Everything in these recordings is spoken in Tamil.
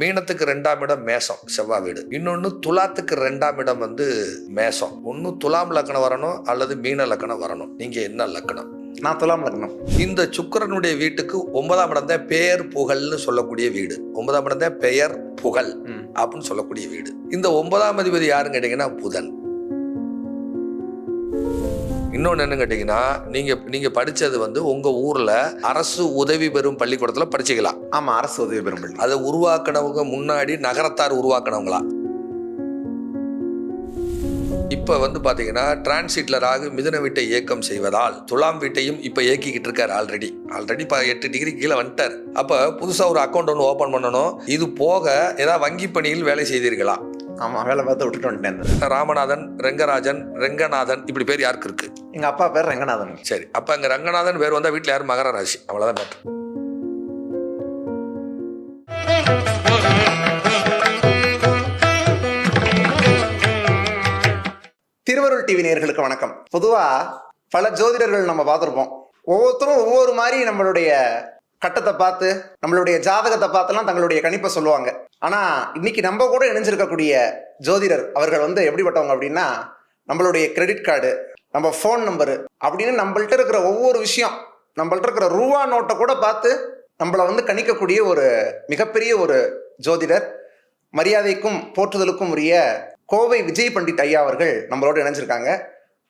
மீனத்துக்கு ரெண்டாம் இடம் மேசம் செவ்வாய் வீடு. இன்னொன்று துலாத்துக்கு ரெண்டாம் இடம் வந்து மேசம். ஒன்று துலாம் லக்கணம் வரணும் அல்லது மீன லக்கணம் வரணும். நீங்கள் என்ன லக்கணம்? நான் துலாம் லக்னம் இந்த சுக்கிரனுடைய வீட்டுக்கு ஒன்பதாம் இடம் தான் பெயர் புகழ்னு சொல்லக்கூடிய வீடு. ஒன்பதாம் இடம் தான் பெயர் புகழ். அப்படின்னு சொல்லக்கூடிய வீடு. இந்த ஒன்பதாம் அதிபதி யாருன்னு கேட்டீங்கன்னா புதன். இன்னொன்று என்ன கேட்டிங்கன்னா நீங்கள் நீங்கள் படித்தது வந்து உங்கள் ஊரில் அரசு உதவி பெறும் பள்ளிக்கூடத்தில் படிச்சிக்கலாம். ஆமா அரசு உதவி பெறும் பள்ளி. அதை உருவாக்கினவங்க முன்னாடி நகரத்தார் உருவாக்கினவங்களா? இப்போ வந்து பார்த்தீங்கன்னா டிரான்சிட்ல ராகு மிதுன வீட்டை இயக்கம் செய்வதால் துலாம் வீட்டையும் இப்போ இயக்கிக்கிட்டு இருக்காரு ஆல்ரெடி ஆல்ரெடி இப்போ எட்டு டிகிரி கீழே வந்துட்டார். அப்போ புதுசாக ஒரு அக்கௌண்ட் ஒன்று ஓப்பன் பண்ணணும். இது போக ஏதாவது வங்கி பணியில் வேலை செய்தீர்களா? ஆமா வேலை பார்த்து விட்டுட்டு வந்துட்டேன். ராமநாதன் ரெங்கராஜன் ரெங்கநாதன் இப்படி பேர் யாருக்கு இருக்கு? எங்க அப்பா பேர் ரங்கநாதன். சரி அப்போ அங்கே ரங்கநாதன் பேர் வந்தால் வீட்டில் யாரும் மகர ராசி. அவ்வளோதான் மேட்ரு திருவருள் டிவி நேயர்களுக்கு வணக்கம். பொதுவா பல ஜோதிடர்கள் நம்ம பார்த்துருப்போம். ஒவ்வொருத்தரும் ஒவ்வொரு மாதிரி நம்மளுடைய கட்டத்தை பார்த்து நம்மளுடைய ஜாதகத்தை பார்த்துலாம் தங்களுடைய கணிப்பை சொல்லுவாங்க. ஆனா இன்னைக்கு நம்ம கூட இணைஞ்சிருக்கக்கூடிய ஜோதிடர் அவர்கள் வந்து எப்படிப்பட்டவங்க அப்படின்னா நம்மளுடைய கிரெடிட் கார்டு நம்ம ஃபோன் நம்பரு அப்படின்னு நம்மள்ட்ட இருக்கிற ஒவ்வொரு விஷயம் நம்மள்ட்ட இருக்கிற ரூபா நோட்டை கூட பார்த்து நம்மளை வந்து கணிக்கக்கூடிய ஒரு மிகப்பெரிய ஒரு ஜோதிடர் மரியாதைக்கும் போற்றுதலுக்கும் உரிய கோவை விஜய் பண்டிட் ஐயா அவர்கள் நம்மளோட இணைஞ்சிருக்காங்க.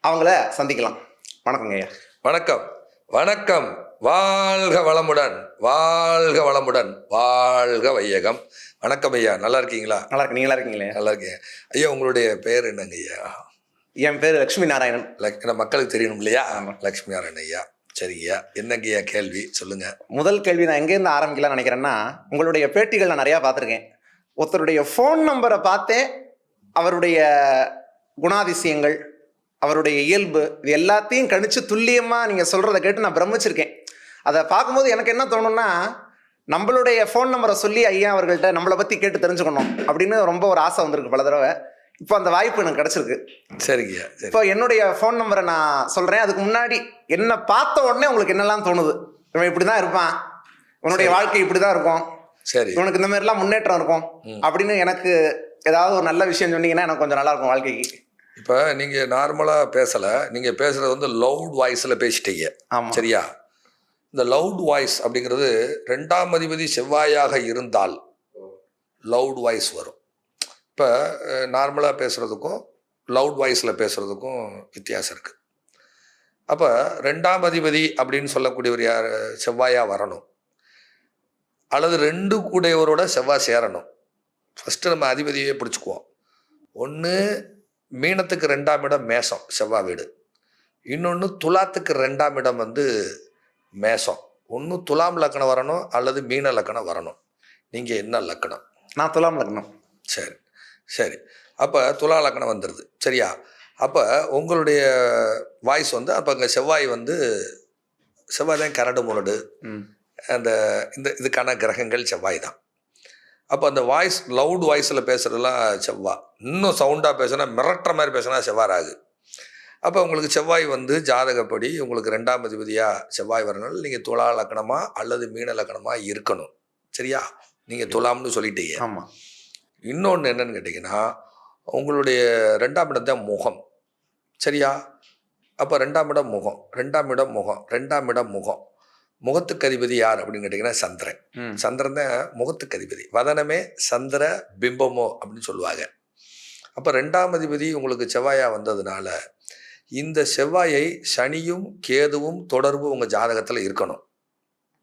அவங்கள சந்திக்கலாம். வணக்கங்க ஐயா. வணக்கம். வணக்கம். வாழ்க வளமுடன். வாழ்க வளமுடன். வாழ்க வையகம். வணக்கம் ஐயா. நல்லா இருக்கீங்களா? நல்லா இருக்கு நீங்களா இருக்கீங்களே நல்லா இருக்கேன். ஐயா உங்களுடைய பேர் என்னங்க ஐயா? என் பேர் லட்சுமி நாராயணன் லக்- மக்களுக்கு தெரியணும் இல்லையா. லக்ஷ்மி நாராயண ஐயா. சரிங்கய்யா. என்னங்க ஐயா கேள்வி? சொல்லுங்க. முதல் கேள்வி நான் எங்கேருந்து ஆரம்பிக்கலாம்னு நினைக்கிறேன்னா உங்களுடைய பேட்டிகள் நான் நிறையா பார்த்துருக்கேன். ஒருத்தருடைய ஃபோன் நம்பரை பார்த்தே அவருடைய குணாதிசயங்கள் அவருடைய இயல்பு இது எல்லாத்தையும் கணிச்சு துல்லியமாக நீங்கள் சொல்கிறத கேட்டு நான் பிரமிச்சிருக்கேன். அதை பார்க்கும்போது எனக்கு என்ன தோணும்னா நம்மளுடைய ஃபோன் நம்பரை சொல்லி ஐயா அவர்கள்ட்ட நம்மளை பற்றி கேட்டு தெரிஞ்சுக்கணும் அப்படின்னு ரொம்ப ஒரு ஆசை வந்திருக்கு பல தடவை. இப்போ அந்த வாய்ப்பு எனக்கு கிடச்சிருக்கு. சரிங்கய்யா சரி. இப்போ என்னுடைய ஃபோன் நம்பரை நான் சொல்கிறேன் அதுக்கு முன்னாடி என்ன பார்த்த உடனே உங்களுக்கு என்னெல்லாம் தோணுது? இவன் இப்படி தான் இருப்பான் சரி. வாழ்க்கை இப்படி தான் இருக்கும். சரி. இவனுக்கு இந்த மாதிரிலாம் முன்னேற்றம் இருக்கும். அப்படின்னு எனக்கு ஏதாவது ஒரு நல்ல விஷயம் சொன்னீங்கன்னா எனக்கு கொஞ்சம் நல்லா இருக்கும் வாழ்க்கைக்கு. இப்போ நீங்கள் நார்மலாக பேசலை. நீங்கள் பேசுகிறது வந்து லவுட் வாய்ஸில் பேசிட்டீங்க. ஆமாம் சரியா? இந்த லவுட் வாய்ஸ் அப்படிங்கிறது ரெண்டாம் அதிபதி செவ்வாயாக இருந்தால் லவுட் வாய்ஸ் வரும். இப்போ நார்மலாக பேசுகிறதுக்கும் லவுட் வாய்ஸில் பேசுகிறதுக்கும் வித்தியாசம் இருக்குது அப்போ ரெண்டாம் அதிபதி அப்படின்னு சொல்லக்கூடியவர் யார்? செவ்வாயாக வரணும். அல்லது ரெண்டு கூடையவரோட செவ்வாய் சேரணும். ஃபஸ்ட்டு நம்ம அதிபதியே பிடிச்சிக்குவோம். ஒன்று மீனத்துக்கு ரெண்டாம் இடம் மேசம் செவ்வாய் வீடு. இன்னொன்று துலாத்துக்கு ரெண்டாம் இடம் வந்து மேசம். ஒன்று துலாம் லக்கணம் வரணும் அல்லது மீன லக்கணம் வரணும். நீங்கள் என்ன லக்கணம்? நான் துலாம் லக்னம் சரி. சரி. அப்போ துலா லக்கணம் வந்துடுது சரியா? அப்போ உங்களுடைய வாய்ஸ் வந்து அப்போ அங்கே செவ்வாய் வந்து செவ்வாய் தான் கரடு முரடு. அந்த இந்த இதுக்கான கிரகங்கள் செவ்வாய் தான். அப்போ அந்த வாய்ஸ் லவுட் வாய்ஸில் பேசுகிறதுலாம் செவ்வாய் இன்னும் சவுண்டாக பேசுனா மிரட்டுற மாதிரி பேசுனா செவ்வாய் ராகு அப்போ உங்களுக்கு செவ்வாய் வந்து ஜாதகப்படி உங்களுக்கு ரெண்டாம் அதிபதியாக செவ்வாய் வரனால நீங்கள் துலா லக்கணமா அல்லது மீன லக்கணமா இருக்கணும். சரியா? நீங்கள் துலாம்னு சொல்லிட்டீங்க. ஆமாம் இன்னொன்று என்னன்னு கேட்டிங்கன்னா உங்களுடைய ரெண்டாம் இடம் தான் முகம். சரியா? அப்போ ரெண்டாம் இடம் முகம் ரெண்டாம் இடம் முகம் ரெண்டாம் இடம் முகம். முகத்துக்கு அதிபதி யார் அப்படின்னு கேட்டிங்கன்னா சந்திரன். சந்திரன் தான் முகத்துக்கு அதிபதி. வதனமே சந்திர பிம்பமோ அப்படின்னு சொல்லுவாங்க. அப்போ ரெண்டாம் அதிபதி உங்களுக்கு செவ்வாயா வந்ததுனால இந்த செவ்வாயை சனியும் கேதுவும் தொடர்பு உங்கள் ஜாதகத்தில் இருக்கணும்.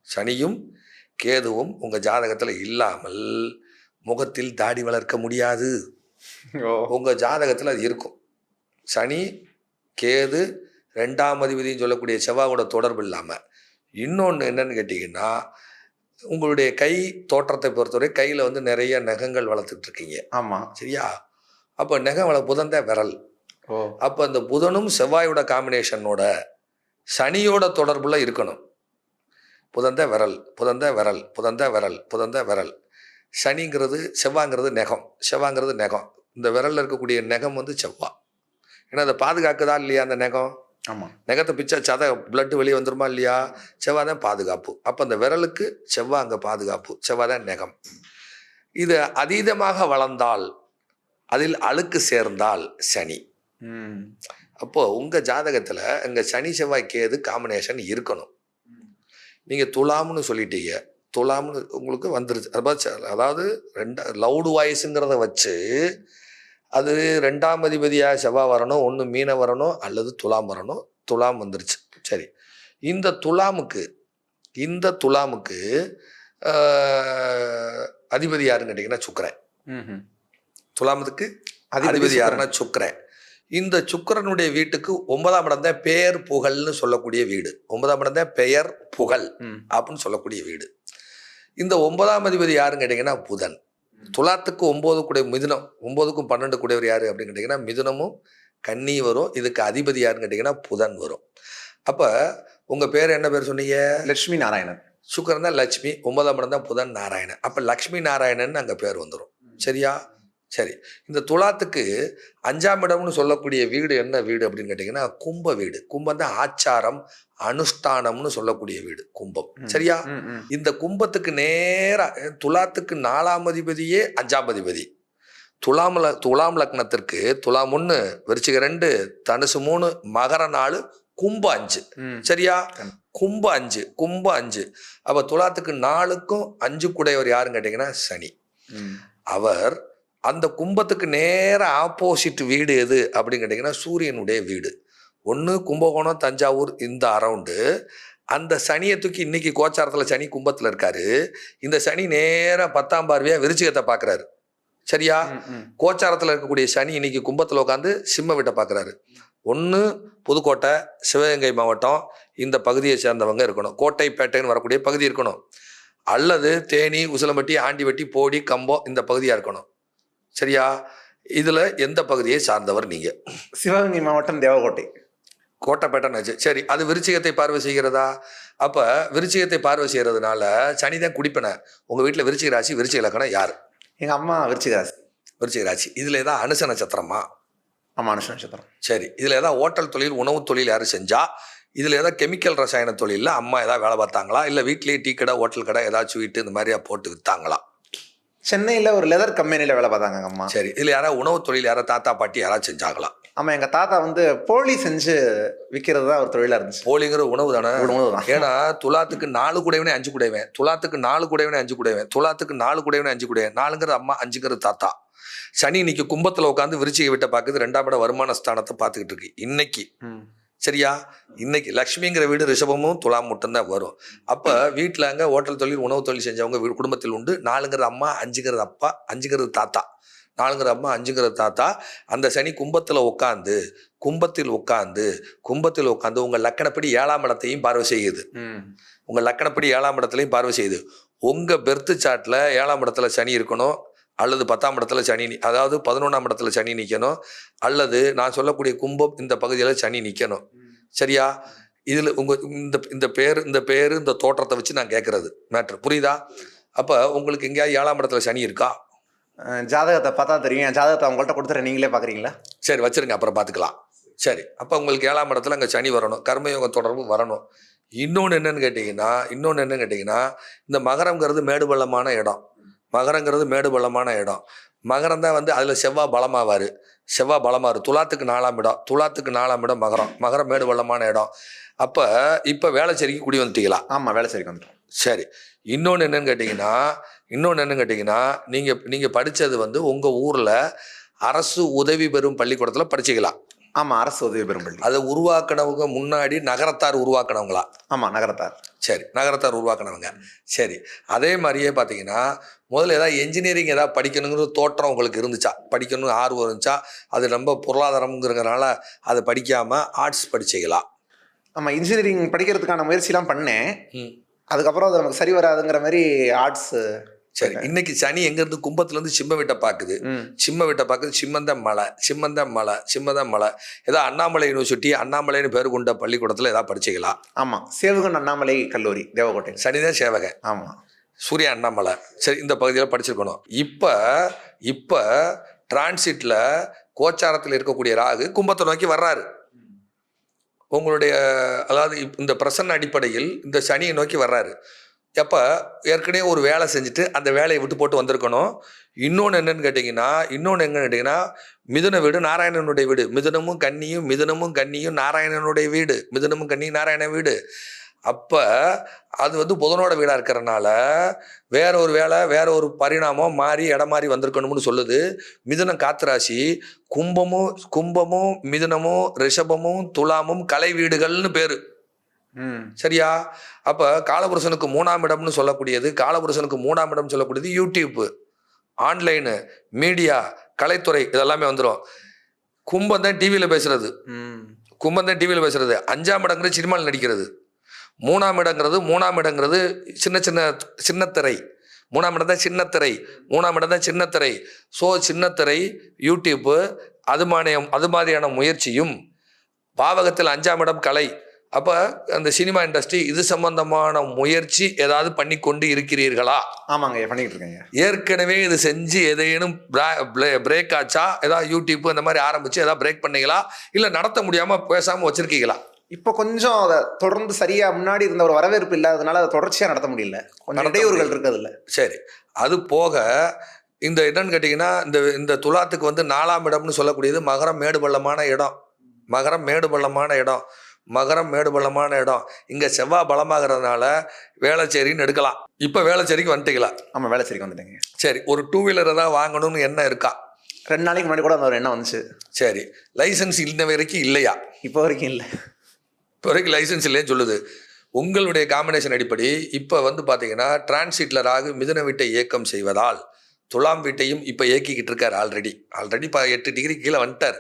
சனியும் கேதுவும் உங்கள் ஜாதகத்தில் இல்லாமல் முகத்தில் தாடி வளர்க்க முடியாது. உங்கள் ஜாதகத்தில் அது இருக்கும். சனி கேது ரெண்டாம் அதிபதினு சொல்லக்கூடிய செவ்வாயோட தொடர்பு இல்லாமல் இன்னொன்று என்னன்னு கேட்டிங்கன்னா உங்களுடைய கை தோற்றத்தை பொறுத்தவரை கையில் வந்து நிறைய நகங்கள் வளர்த்துட்டு இருக்கீங்க ஆமாம் சரியா? அப்போ நகம் வள புதன் தான் விரல். ஓ. அப்போ அந்த புதனும் செவ்வாயோட காம்பினேஷனோட சனியோட தொடர்புல இருக்கணும். புதந்த விரல் புதந்த விரல் புதந்த விரல் புதந்த விரல். சனிங்கிறது செவ்வாங்கிறது நெகம். செவ்வாங்கிறது நெகம். இந்த விரல்ல இருக்கக்கூடிய நெகம் வந்து செவ்வா. ஏன்னா அதை பாதுகாக்குதா இல்லையா அந்த நெகம்? ஆமாம் நெகத்தை பிச்சா சதை பிளட் வெளியே வந்துருமா இல்லையா? செவ்வாய் தான் பாதுகாப்பு. அப்போ அந்த விரலுக்கு செவ்வாய் அங்கே பாதுகாப்பு. செவ்வாய் தான் நெகம். இது அதீதமாக வளர்ந்தால் அதில் அழுக்கு சேர்ந்தால் சனி. ம். அப்போ உங்க ஜாதகத்துல இங்க சனி செவ்வாய் கேது காம்பினேஷன் இருக்கணும். நீங்க துலாம்னு சொல்லிட்டீங்க. துலாம்னு உங்களுக்கு வந்துருச்சு. அதாவது ரெண்டா லவுடு வாய்ஸுங்கிறத வச்சு அது ரெண்டாம் அதிபதியா செவ்வாய் வரணும் ஒன்று மீன வரணும் அல்லது துலாம் வரணும் துலாம் வந்துருச்சு. சரி. இந்த துலாமுக்கு இந்த துலாமுக்கு அதிபதி யாருன்னு கேட்டிங்கன்னா சுக்கரன். துலாமத்துக்கு அதிபதி. யாருன்னா சுக்கிரன். இந்த சுக்கிரனுடைய வீட்டுக்கு ஒன்பதாம் இடம் தான் பெயர் புகழ்னு சொல்லக்கூடிய வீடு. ஒன்பதாம் இடம் தான் பெயர் புகழ். அப்படின்னு சொல்லக்கூடிய வீடு. இந்த ஒன்பதாம் அதிபதி யாருன்னு கேட்டிங்கன்னா புதன். துலாத்துக்கு ஒன்பது கூட மிதுனம் ஒன்பதுக்கும் பன்னெண்டு கூடியவர் யாரு அப்படின்னு கேட்டிங்கன்னா மிதுனமும் கன்னி வரும். இதுக்கு அதிபதி யாருன்னு கேட்டிங்கன்னா புதன் வரும். அப்போ உங்கள் பேர் என்ன பேர் சொன்னீங்க? லட்சுமி நாராயணன். சுக்கரன் தான் லட்சுமி ஒன்பதாம் இடம் தான் புதன் நாராயணன். அப்போ லக்ஷ்மி நாராயணன் அங்கே பேர் வந்துடும் சரியா? சரி. இந்த துலாத்துக்கு அஞ்சாம் இடம்னு சொல்லக்கூடிய வீடு என்ன வீடு அப்படின்னு கேட்டிங்கன்னா கும்ப வீடு. கும்பம் தான் ஆச்சாரம் அனுஷ்டானம்னு சொல்லக்கூடிய வீடு கும்பம். சரியா. இந்த கும்பத்துக்கு நேரா துலாத்துக்கு நாலாம் அதிபதியே அஞ்சாம் அதிபதி. துலாம் துலாம் லக்னத்திற்கு துலாம் ஒன்று விருச்சிக ரெண்டு தனுசு மூணு மகர நாலு கும்ப அஞ்சு. சரியா? கண்- கும்ப அஞ்சு கும்ப அஞ்சு. அப்ப துலாத்துக்கு நாலுக்கும் அஞ்சு கூடையவர் யாருன்னு கேட்டீங்கன்னா சனி. அவர் அந்த கும்பத்துக்கு நேர ஆப்போசிட் வீடு எது அப்படின்னு கேட்டிங்கன்னா சூரியனுடைய வீடு. ஒன்று கும்பகோணம் தஞ்சாவூர் இந்த அரவுண்டு அந்த சனியை தூக்கி இன்னைக்கு கோச்சாரத்தில் சனி கும்பத்தில் இருக்காரு. இந்த சனி நேராக பத்தாம் பார்வையாக விருச்சிகத்தை பார்க்குறாரு சரியா. கோச்சாரத்தில் இருக்கக்கூடிய சனி இன்னைக்கு கும்பத்தில் உட்காந்து சிம்ம வீட்டை பார்க்குறாரு ஒன்று புதுக்கோட்டை சிவகங்கை மாவட்டம் இந்த பகுதியை சேர்ந்தவங்க இருக்கணும். கோட்டை பேட்டைன்னு வரக்கூடிய பகுதி இருக்கணும். அல்லது தேனி உசிலம்பட்டி ஆண்டிவட்டி போடி கம்பம் இந்த பகுதியாக இருக்கணும். சரியா? இதில் எந்த பகுதியை சார்ந்தவர் நீங்கள் சிவகங்கை மாவட்டம் தேவகோட்டை. கோட்டைப்பேட்டைன்னு சரி அது விருச்சிகத்தை பார்வை செய்கிறதா? அப்போ விருச்சிகத்தை பார்வை செய்கிறதுனால சனி தான் குடிப்பன. உங்கள் வீட்டில் விருச்சிக ராசி விருச்சிக இலக்கணம் யார்? எங்க அம்மா விருச்சிகராசி விருச்சிக ராசி. இதில் ஏதாவது அனுச நட்சத்திரமா? ஆமா அனுஷ நட்சத்திரம். சரி இதில் ஏதாவது ஹோட்டல் தொழில் உணவு தொழில் யாரும் செஞ்சா? இதில் ஏதாவது கெமிக்கல் ரசாயன தொழிலில் அம்மா ஏதாவது வேலை பார்த்தாங்களா? இல்லை வீட்லேயே டீ கடை ஹோட்டல் கடை ஏதாச்சும் வீட்டு இந்த மாதிரியா போட்டு விற்றாங்களா சென்னையில ஒரு லெதர் கம்பெனில வேலை பார்த்தாங்க அம்மா. சரி. இதில் யாராவது உணவு தொழில் யாராவது தாத்தா பாட்டி யாராவது செஞ்சாங்களா? ஆமா எங்க தாத்தா வந்து போலி செஞ்சு விற்கிறது தான் ஒரு தொழிலா இருந்துச்சு. போலிங்கிற உணவு தானே? உணவுதான். ஏன்னா துலாத்துக்கு நாலு குடைவனே அஞ்சு குடைவேன். துலாத்துக்கு நாலு குடைவனே அஞ்சு குடைவேன். துலாத்துக்கு நாலு குடைவனே அஞ்சு குடைவேன். நாலுங்கிறது அம்மா அஞ்சுங்கிறது தாத்தா. சனி இன்னைக்கு கும்பத்தில் உட்காந்து விருச்சிகை விட்ட பார்க்குது. ரெண்டாம் இட வருமான ஸ்தானத்தை பார்த்துக்கிட்டு இருக்கு. இன்னைக்கு. சரியா? இன்னைக்கு லக்ஷ்மிங்கிற வீடு ரிஷபமும் துலாம் மட்டும்தான் வரும். அப்போ வீட்டில் அங்கே ஹோட்டல் தொழில் உணவு தொழில் செஞ்சவங்க குடும்பத்தில் உண்டு. நாலுங்கிறது அம்மா அஞ்சுங்கிறது அப்பா அஞ்சுங்கிறது தாத்தா. நாலுங்கிற அம்மா அஞ்சுங்கிறது தாத்தா. அந்த சனி கும்பத்தில் உட்காந்து கும்பத்தில் உட்காந்து கும்பத்தில் உட்காந்து உங்கள் லக்கணப்படி ஏழாம் இடத்தையும் பார்வை செய்யுது. உங்கள் லக்கணப்படி ஏழாம் இடத்துலையும் பார்வை செய்யுது. உங்கள் பெர்த்து சாட்டில் ஏழாம் இடத்துல சனி இருக்கணும். அல்லது பத்தாம் இடத்துல சனி அதாவது பதினொன்றாம் இடத்துல சனி நிற்கணும் அல்லது நான் சொல்லக்கூடிய கும்பம் இந்த பகுதியில் சனி நிற்கணும் சரியா? இதில் உங்கள் இந்த இந்த பேர் இந்த பேர் இந்த தோற்றத்தை வச்சு நான் கேட்குறது மேட்ரு. புரியுதா? அப்போ உங்களுக்கு எங்கேயாவது ஏழாம் இடத்துல சனி இருக்கா? ஜாதகத்தை பார்த்தா தெரியும். என் ஜாதகத்தை அவங்கள்ட்ட கொடுத்துறேன். நீங்களே பாக்குறீங்களா சரி வச்சிருங்க. அப்புறம் பார்த்துக்கலாம். சரி. அப்போ உங்களுக்கு ஏழாம் இடத்துல அங்கே சனி வரணும். கர்மயோக தொடர்பு வரணும். இன்னொன்று என்னன்னு கேட்டிங்கன்னா இன்னொன்று என்னன்னு கேட்டிங்கன்னா இந்த மகரம்ங்கிறது மேடு பள்ளமான இடம். மகரங்கிறது மேடு பள்ளமான இடம். மகரம் தான் வந்து அதில் செவ்வாய் பலமாவார். செவ்வாய் பலமாறு. துலாத்துக்கு நாலாம் இடம். துலாத்துக்கு நாலாம் இடம் மகரம். மகரம் மேடு பள்ளமான இடம். அப்போ இப்போ வேளச்சேரிக்கு குடி வந்துட்டீங்களா? ஆமா வேலை சரி வந்துட்டோம். சரி. இன்னொன்று என்னன்னு கேட்டிங்கன்னா இன்னொன்று என்னன்னு கேட்டிங்கன்னா நீங்கள் நீங்கள் படித்தது வந்து உங்கள் ஊரில் அரசு உதவி பெறும் பள்ளிக்கூடத்தில் படிச்சிக்கலாம். ஆமா அரசு உதவி பெறும் பள்ளி. அதை உருவாக்கினவங்க முன்னாடி நகரத்தார் உருவாக்கினவங்களா? ஆமா நகரத்தார். சரி நகரத்தார் உருவாக்கினவங்க. சரி அதே மாதிரியே பார்த்தீங்கன்னா முதல்ல ஏதாவது என்ஜினியரிங் ஏதாவது படிக்கணுங்கிற தோற்றம் உங்களுக்கு இருந்துச்சா? படிக்கணும்னு ஆர்வம் இருந்துச்சா? அது ரொம்ப பொருளாதாரம்ங்கிறதுனால அதை படிக்காமல் ஆர்ட்ஸ் படிச்சிக்கலாம். ஆமா இன்ஜினியரிங் படிக்கிறதுக்கான முயற்சிலாம் பண்ணேன். அதுக்கப்புறம் அது நமக்கு சரி வராதுங்கிற மாதிரி ஆர்ட்ஸ் சரி இன்னைக்கு சனி எங்கேருந்து கும்பத்துலேருந்து சிம்ம வீட்டை பார்க்குது. சிம்ம வீட்டை பார்க்குது சிம்மந்த மலை சிம்மந்த மலை சிம்மந்த மலை. ஏதோ அண்ணாமலை யூனிவர்சிட்டி அண்ணாமலைன்னு பேர் கொண்ட பள்ளிக்கூடத்தில் ஏதாவது படிச்சிக்கலாம் ஆமா சேவுகன் அண்ணாமலை கல்லூரி தேவக்கோட்டை சனிதான் சேவகன். ஆமா. சூர்யா அண்ணாமலை. சரி இந்த பகுதியில் படிச்சிருக்கணும். இப்போ இப்போ டிரான்சிட்டில் கோச்சாரத்தில் இருக்கக்கூடிய ராகு கும்பத்தை நோக்கி வர்றாரு. உங்களுடைய அதாவது இந்த பிரசன்ன அடிப்படையில் இந்த சனியை நோக்கி வர்றாரு. எப்போ ஏற்கனவே ஒரு வேலை செஞ்சுட்டு அந்த வேலையை விட்டு போட்டு வந்திருக்கணும். இன்னொன்று என்னன்னு கேட்டிங்கன்னா இன்னொன்று எங்கன்னு கேட்டிங்கன்னா மிதுன வீடு நாராயணனுடைய வீடு. மிதுனமும் கன்னியும் மிதுனமும் கன்னியும் நாராயணனுடைய வீடு. மிதுனமும் கன்னியும் நாராயண வீடு. அப்போ அது வந்து புதனோட வீடாக இருக்கிறனால வேற ஒரு வேலை வேற ஒரு பரிணாமம் மாறி இடம் மாறி வந்திருக்கணும்னு சொல்லுது. மிதுனம் காத்திராசி கும்பமும் கும்பமும் மிதுனமும் ரிஷபமும் துலாமும் கலை வீடுகள்னு பேர். சரியா? அப்போ காலபுருஷனுக்கு மூணாம் இடம்னு சொல்லக்கூடியது காலபுருஷனுக்கு மூணாம் இடம் சொல்லக்கூடியது யூடியூப்பு ஆன்லைனு மீடியா கலைத்துறை இதெல்லாமே வந்துடும் கும்பம் தான் டிவியில் பேசுறது. ம். கும்பம் தான் டிவியில் பேசுறது. அஞ்சாம் இடங்கிறது சினிமாவில் நடிக்கிறது. மூணாம் இடங்கிறது மூணாம் இடங்கிறது சின்ன சின்ன சின்னத்திரை. மூணாம் இடம் தான் சின்னத்திரை. மூணாம் இடம் தான் சின்னத்திரை. ஸோ சின்னத்திரை யூடியூப்பு அது மானியம் அது மாதிரியான முயற்சியும் பாவகத்தில் அஞ்சாம் இடம் கலை. அப்போ அந்த சினிமா இண்டஸ்ட்ரி இது சம்பந்தமான முயற்சி ஏதாவது பண்ணி கொண்டு இருக்கிறீர்களா? ஆமாங்க ஐயா பண்ணிக்கிட்டு இருக்கேங்க. ஏற்கனவே இது செஞ்சு எதையேனும் பிரேக் ஆச்சா? ஏதாவது யூடியூப் இந்த மாதிரி ஆரம்பிச்சு ஏதாவது பிரேக் பண்ணீங்களா? இல்லை நடத்த முடியாமல் பேசாமல் வச்சிருக்கீங்களா? இப்போ கொஞ்சம் அதை தொடர்ந்து சரியா முன்னாடி இருந்த ஒரு வரவேற்பு இல்லாததுனால அதை தொடர்ச்சியா நடத்த முடியல. கொஞ்சம் இடையூறுகள். இருக்கிறதுல சரி. அது போக இந்த என்னன்னு கேட்டிங்கன்னா இந்த இந்த துலாத்துக்கு வந்து நாலாம் இடம்னு சொல்லக்கூடியது மகரம் மேடு பள்ளமான இடம். மகரம் மேடு பள்ளமான இடம். மகரம் மேடு பள்ளமான இடம். இங்கே செவ்வாய் பலமாகிறதுனால வேளச்சேரின்னு எடுக்கலாம். இப்போ வேளச்சேரிக்கு வந்துட்டீங்களா? ஆமா வேலை சரிக்கு வந்துட்டேங்க. சரி ஒரு டூ வீலர் ஏதாவது வாங்கணும்னு எண்ணம் இருக்கா? ரெண்டு நாளைக்கு முன்னாடி கூட அந்த ஒரு எண்ணம் வந்துச்சு. சரி லைசன்ஸ் இன்ன வரைக்கும் இல்லையா? இப்போ வரைக்கும் இல்லை. இப்போ வரைக்கும் லைசன்ஸ் இல்லைன்னு சொல்லுது. உங்களுடைய காம்பினேஷன் அடிப்படை இப்போ வந்து பார்த்தீங்கன்னா டிரான்சிட்ல ராகு மிதுன வீட்டை இயக்கம் செய்வதால் துலாம் வீட்டையும் இப்போ இயக்கிக்கிட்டு இருக்கார் ஆல்ரெடி ஆல்ரெடி இப்போ எட்டு டிகிரி கீழே வந்துட்டார்.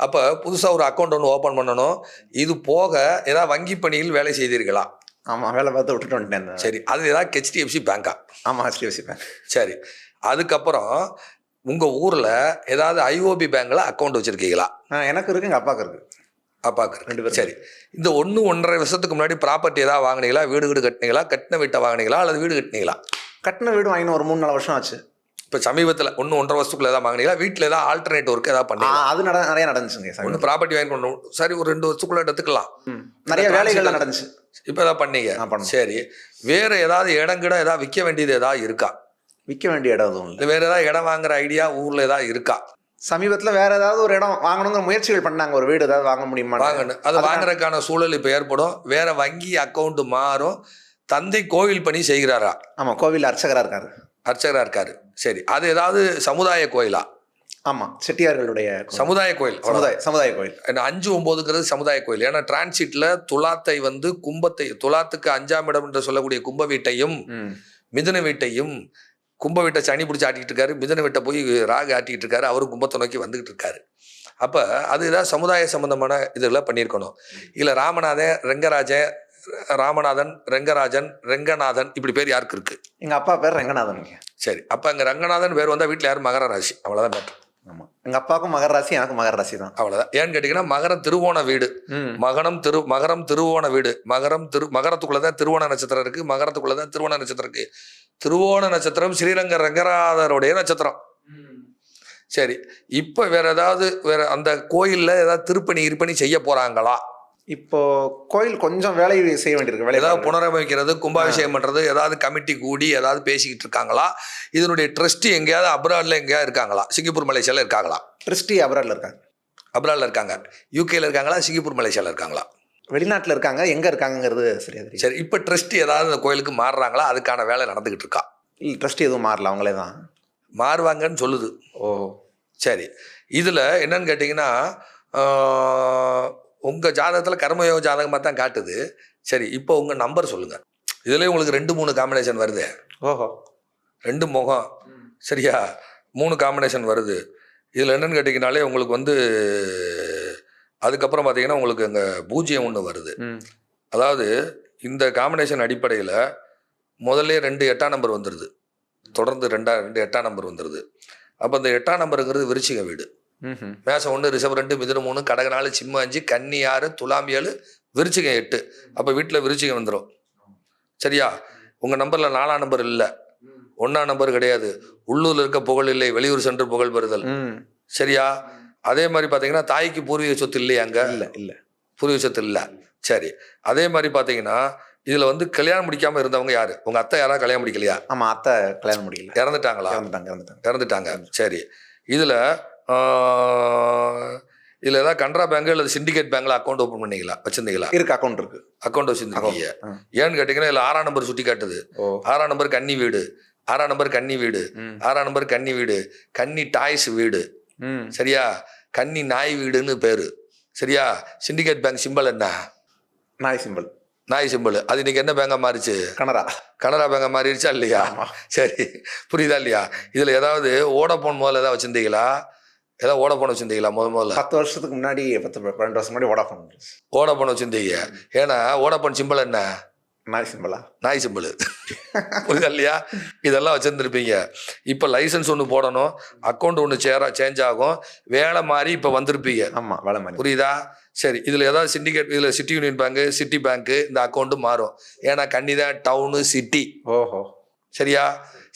அப்போ புதுசாக ஒரு அக்கௌண்ட் ஒன்று ஓப்பன் பண்ணணும். இது போக ஏதாவது வங்கி பணியில் வேலை செய்தீர்களா? ஆமா வேலை பார்த்து விட்டுட்டு வந்துட்டேன் சரி அது ஏதாவது ஹெச்டிஎஃப்சி பேங்கா ஆமா ஹெச்டிஎஃப்சி பேங்க் சரி அதுக்கப்புறம் உங்கள் ஊரில் ஏதாவது ஐஓபி பேங்க்கில் அக்கௌண்ட் வச்சுருக்கீங்களா? எனக்கு இருக்கு. எங்க அப்பாவுக்கு இருக்கு. அப்பாவுக்கு ரெண்டு. பேரும். சரி இந்த ஒன்று ஒன்றரை வருஷத்துக்கு முன்னாடி ப்ராப்பர்ட்டி ஏதாவது வாங்குனீங்களா? வீடு வீடு கட்டினீங்களா? கட்டின வீட்டை வாங்குனீங்களா? அல்லது வீடு கட்டினீங்களா? கட்டின வீடு வாங்கின ஒரு மூணு நாலு வருஷம் ஆச்சு. இப்போ சமீபத்தில் ஒன்று ஒன்றரை வருஷத்துக்குள்ள ஏதாவது வாங்குனீங்களா? வீட்டில் ஏதாவது ஆல்டர்னேட் ஒர்க் ஏதாவது பண்ணீங்களா? அது நட நிறைய நடந்துச்சுங்க சார். ஒன்று ப்ராப்பர்ட்டி வாங்கி கொண்டு சரி ஒரு ரெண்டு வருஷத்துக்குள்ள எடுத்துக்கலாம். நிறைய வேலைகள் நடந்துச்சு. இப்போ ஏதாவது பண்ணீங்க. சரி. வேற ஏதாவது இடங்கிட ஏதாவது விற்க வேண்டியது ஏதாவது இருக்கா? விற்க வேண்டிய இடம் எதுவும் இல்லை. வேற ஏதாவது இடம் வாங்குற ஐடியா ஊரில் ஏதாவது இருக்கா? சமீபத்துல வேற ஏதாவது ஒரு இடம் வாங்கணுங்கிற முயற்சிகள் பண்ணாங்க. ஒரு வீடு ஏதாவது வாங்க முடியுமா வாங்கணும். அது வாங்குறதுக்கான சூழல் இப்போ ஏற்படும். வேற வங்கி அக்கௌண்ட் மாறும். தந்தை கோவில் பணி செய்கிறாரா? ஆமா கோவில் அர்ச்சகரா இருக்காரு. அர்ச்சகராக இருக்காரு. சரி அது ஏதாவது சமுதாய கோயிலா? ஆமா செட்டியார்களுடைய. சமுதாய கோயில். சமுதாய சமுதாய கோயில். அஞ்சு ஒன்பதுங்கிறது சமுதாய கோயில். ஏன்னா டிரான்சிட்ல துலாத்தை வந்து கும்பத்தை துலாத்துக்கு அஞ்சாம் இடம் என்று சொல்லக்கூடிய கும்ப வீட்டையும். மிதுன வீட்டையும் கும்ப வீட்டை சனி பிடிச்சி ஆட்டிக்கிட்டு இருக்காரு. மிதுன வீட்டை போய் ராகு ஆட்டிக்கிட்டு இருக்காரு. அவரும் கும்பத்தை நோக்கி வந்துகிட்டு இருக்காரு. அப்ப அது ஏதாவது சமுதாய சம்பந்தமான இதெல்லாம் பண்ணியிருக்கணும். இல்ல ராமநாதன் ரெங்கராஜன் ராமநாதன் ரெங்கராஜன் ரெங்கநாதன் இப்படி பேர் யாருக்கு இருக்கு? எங்க அப்பா பேர் ரங்கநாதனுங்க சரி அப்ப அங்க ரங்கநாதன் பேர் வந்தா வீட்டுல யாரும் மகர ராசி. அவ்வளவுதான் better. ஆமா. எங்க அப்பாவுக்கும் மகர ராசி எனக்கும் மகர ராசி தான். அவ்வளவுதான். ஏன்னு கேட்டீங்கன்னா மகர திருவோண வீடு. மகனம் திரு மகரம் திருவோண வீடு. மகரம் திரு மகரத்துக்குள்ள தான் திருவோண நட்சத்திரம் இருக்கு. மகரத்துக்குள்ள தான் திருவோண நட்சத்திரம் இருக்கு. திருவோண நட்சத்திரம் ஸ்ரீரங்க ரங்கநாதருடைய நட்சத்திரம். சரி இப்போ வேற ஏதாவது வேற அந்த கோயில்ல ஏதாவது திருப்பணி இருப்பணி செய்ய போறாங்களா? இப்போ கோயில் கொஞ்சம் வேலை செய்ய வேண்டியிருக்கு வேலை ஏதாவது புனரமைக்கிறது கும்பாபிஷேகம் பண்றது ஏதாவது கமிட்டி கூடி ஏதாவது பேசிக்கிட்டு இருக்காங்களா? இதனுடைய ட்ரஸ்டி எங்கேயாவது அப்ராட்ல எங்கேயாவது இருக்காங்களா? சிங்கப்பூர் மலேசியால இருக்காங்களா? கிறிஸ்டி அபராட்ல இருக்காங்க. அப்ராட்ல இருக்காங்க யூகேல இருக்காங்களா? சிங்கப்பூர் மலேசியால இருக்காங்களா? வெளிநாட்டுல இருக்காங்க எங்க இருக்காங்கங்கிறது சரியா தெரியும் சரி இப்போ ட்ரஸ்ட் ஏதாவது அந்த கோயிலுக்கு மாறுறாங்களா? அதுக்கான வேலை நடந்துகிட்டு இருக்கா? இல்ல ட்ரஸ்ட் எதுவும் மாறல அவங்களே தான். மாறுவாங்கன்னு சொல்லுது. ஓ. சரி. இதில் என்னன்னு கேட்டிங்கன்னா உங்கள் ஜாதகத்தில் கர்மயோக ஜாதகமாக தான் காட்டுது. சரி இப்போ உங்கள் நம்பர் சொல்லுங்கள் இதுலேயே உங்களுக்கு ரெண்டு மூணு காம்பினேஷன் வருது. ஓஹோ. ரெண்டு முகம். சரியா? மூணு காம்பினேஷன் வருது. இதில் என்னன்னு கேட்டிங்கனாலே உங்களுக்கு வந்து அதுக்கப்புறம் பார்த்தீங்கன்னா உங்களுக்கு அங்கே பூஜ்ஜியம் ஒன்று வருது. அதாவது இந்த காம்பினேஷன் அடிப்படையில் முதல்ல ரெண்டு எட்டாம் நம்பர் வந்துடுது தொடர்ந்து ரெண்டா ரெண்டு எட்டாம் நம்பர் வந்துடுது அப்போ இந்த எட்டாம் நம்பருங்கிறது விருச்சிக வீடு. மேசம் ஒன்று ரிஷபம் ரெண்டு மிதுனம் மூணு கடக நாலு சிம்ம அஞ்சு கன்னி ஆறு துலாம் ஏழு விருச்சிகம் எட்டு. அப்போ வீட்டில் விருச்சிகம் வந்துடும் சரியா? உங்கள் நம்பரில் நாலாம் நம்பர் இல்லை. ஒன்றாம் நம்பர் கிடையாது. உள்ளூரில் இருக்க புகழ் இல்லை வெளியூர் சென்று புகழ் பெறுதல். சரியா? அதே மாதிரி பார்த்தீங்கன்னா தாய்க்கு பூர்வீக சொத்து இல்லையா அங்கே? இல்ல இல்ல. பூர்வீக சொத்து இல்லை. சரி. அதே மாதிரி பார்த்தீங்கன்னா இதுல வந்து கல்யாணம் முடிக்காம இருந்தவங்க யாரு? உங்க அத்தை யாராவது கல்யாணம் முடிக்கலையா? ஆமா அத்தை கல்யாணம் முடியல இறந்துட்டாங்களா? இறந்துட்டாங்க. இறந்துட்டாங்க. இறந்துட்டாங்க. சரி. இதுல இதுல ஏதாவது கனரா பேங்க் அல்லது சிண்டிகேட் பேங்க்ல அக்கௌண்ட் ஓபன் பண்ணீங்களா? வச்சிருந்தீங்களா? இருக்கு அக்கௌண்ட் இருக்கு. அக்கௌண்ட் வச்சிருந்தீங்க. ஏன்னு கேட்டீங்கன்னா இதுல ஆறாம் நம்பர் சுட்டி காட்டுது. ஆறாம் நம்பர் கன்னி வீடு. ஆறாம் நம்பர் கன்னி வீடு. ஆறாம் நம்பர் கன்னி வீடு. கன்னி டாய்ஸ் வீடு. சரியா? கன்னி நாய் வீடுன்னு பேரு. சரியா? சிண்டிகேட் பேங்க் சிம்பல் என்ன? நாய் சிம்பிள் நாய் சிம்பல் அது இன்னைக்கு என்ன பேங்கா மாறிச்சு? கனரா. கனரா பேங்கா மாறிடுச்சா இல்லையா. சரி. புரியுதா இல்லையா? இதுல ஏதாவது ஓடப்போன் முதல்ல ஏதாவது வச்சிருந்தீங்களா? ஏதாவது ஓடப்போன் வச்சிருந்தீங்களா முத முதல்ல? பத்து வருஷத்துக்கு முன்னாடி பத்து பன்னெண்டு வருஷம் முன்னாடி ஓடாஃபோன் ஓடப்போன் வச்சிருந்தீங்க. ஏன்னா ஓடப்போன் சிம்பல் என்ன? நாய் சிம்பிளா நாய் சிம்பிள் புரியுதா இல்லையா? இதெல்லாம் வச்சிருந்துருப்பீங்க. இப்போ லைசன்ஸ் ஒன்று போடணும். அக்கௌண்ட் ஒன்று சேரா சேஞ்ச் ஆகும். வேலை மாதிரி இப்போ வந்திருப்பீங்க. ஆமா வேலை மாதிரி புரியுதா? சரி இதில் ஏதாவது சிண்டிகேட் இதில் சிட்டி யூனியன் பேங்க்கு சிட்டி பேங்க்கு இந்த அக்கௌண்ட்டு மாறும். ஏன்னா கன்னி தான் டவுனு சிட்டி ஓஹோ. சரியா?